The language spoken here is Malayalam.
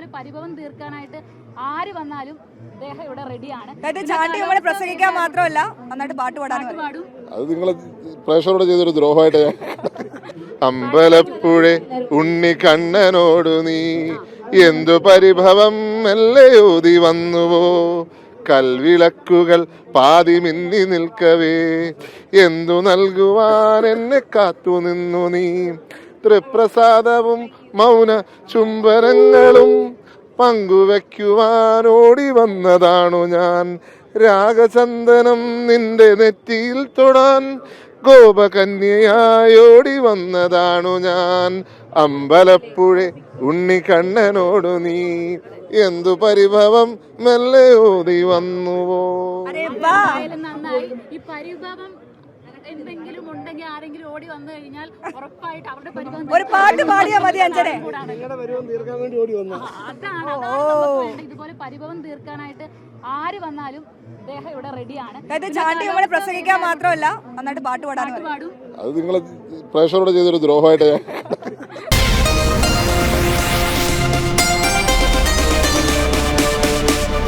ഇതുപോലെ പരിഭവം തീർക്കാനായിട്ട് ആര് വന്നാലും അദ്ദേഹം ഇവിടെ റെഡിയാണ് അതായത് ചാണ്ടി നമ്മളെ പ്രസംഗിക്കാൻ മാത്രമല്ല നന്നായിട്ട് പാട്ട് പാടാൻ. പാടും. അത് നിങ്ങൾ പ്രേക്ഷകരോട് ചെയ്തൊരു ദ്രോഹമായിട്ട് ഞാൻ അമ്പലപ്പുഴ ഉണ്ണി കണ്ണനോടു നീ എന്തു പരിഭവം മെല്ലയോതി വന്നുവോ? കൽവിളക്കുകൾ പാതി മിന്നി നിൽക്കവേ. എന്തു നൽകുവാൻ എന്നെ കാത്തു നിന്നു നീ? തൃപ്രസാദവും മൗന ചുംബനങ്ങളും പങ്കുവയ്ക്കുവാനോടി വന്നതാണു ഞാൻ. രാഗചന്ദനം നിന്റെ നെറ്റിയിൽ തൊടാൻ ഗോപകന്യയായോടി വന്നതാണു ഞാൻ. അമ്പലപ്പുഴ ഉണ്ണിക്കണ്ണനോടു നീ എന്തു പരിഭവം മെല്ലെ ഓതി വന്നുവോ? ഈ പരിഭവം എന്തെങ്കിലും ഉണ്ടെങ്കിൽ ആരെങ്കിലും ഓടി വന്നു കഴിഞ്ഞാൽ ഉറപ്പായിട്ട് അവരുടെ പരിഭവം ഒരു പാട്ട് പാടിയാ മതി അഞ്ചനെ കൂടാണ്. തീർക്കാൻ വേണ്ടി ഓടി വന്നു അതാണ് അതാണ്. ഇതുപോലെ പരിഭവം തീർക്കാനായിട്ട് ആര് വന്നാലും അദ്ദേഹം ഇവിടെ റെഡിയാണ് അതായത് ചാണ്ടി നമ്മളെ പ്രസംഗിക്കാൻ മാത്രമല്ല നന്നായിട്ട് പാട്ട് പാടാൻ. പാടും അത് നിങ്ങൾ പ്രേക്ഷകരോട് ചെയ്തൊരു ദ്രോഹമായിട്ട്